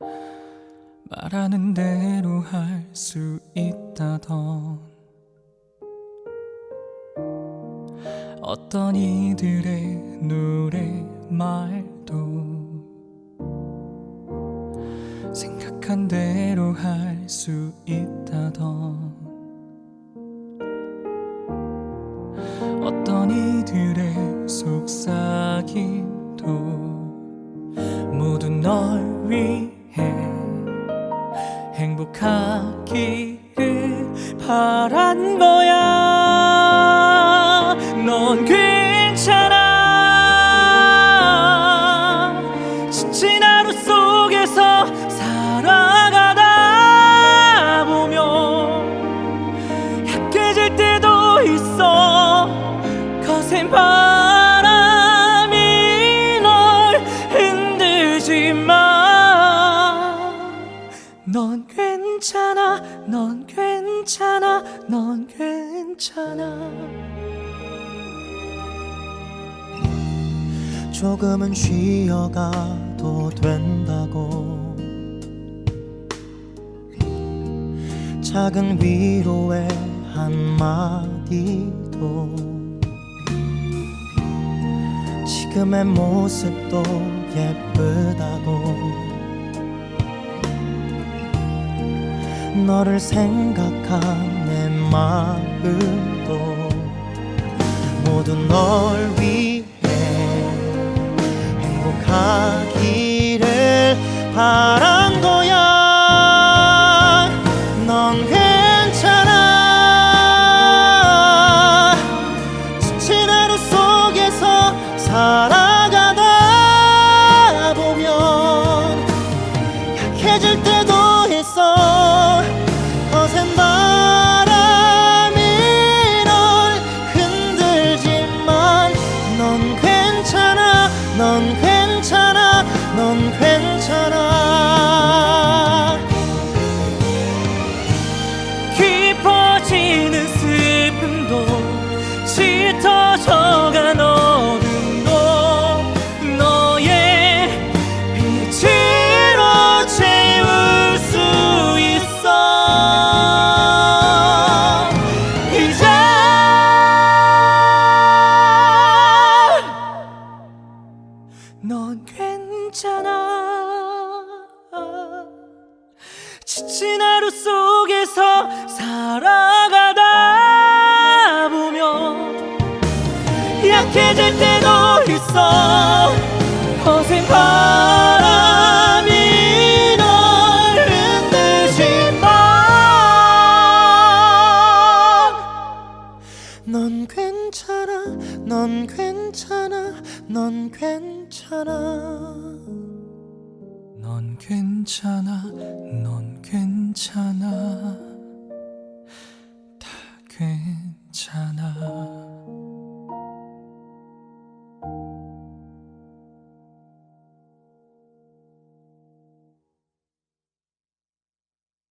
말하는 대로 할 수 있다던 어떤 이들의 노래 말도 생각한 대로 할 수 있다던 어떤 이들의 속삭임도 모두 널 위해 행복하기를 바란 거야. 넌 괜찮아. 지친 하루 속에서 살아가다 보면 약해질 때도 있어. 거센 바람이 널 흔들지만 넌 괜찮아 넌 괜찮아 넌 괜찮아. 조금은 쉬어가도 된다고. 작은 위로의 한마디도 지금의 모습도 예쁘다고 너를 생각한 내 마음도. 모두 널 위해 행복하기를 바란 깊어지는 슬픔도 짙어져간 어둠도 너의 빛으로 채울 수 있어. 이제 넌 괜찮아. 지친 하루 속에서 살아가 약해질 때도 있어. 거센 바람이 널 흔들지만 넌 괜찮아 넌 괜찮아 넌 괜찮아. 넌 괜찮아 넌 괜찮아. 다 괜찮아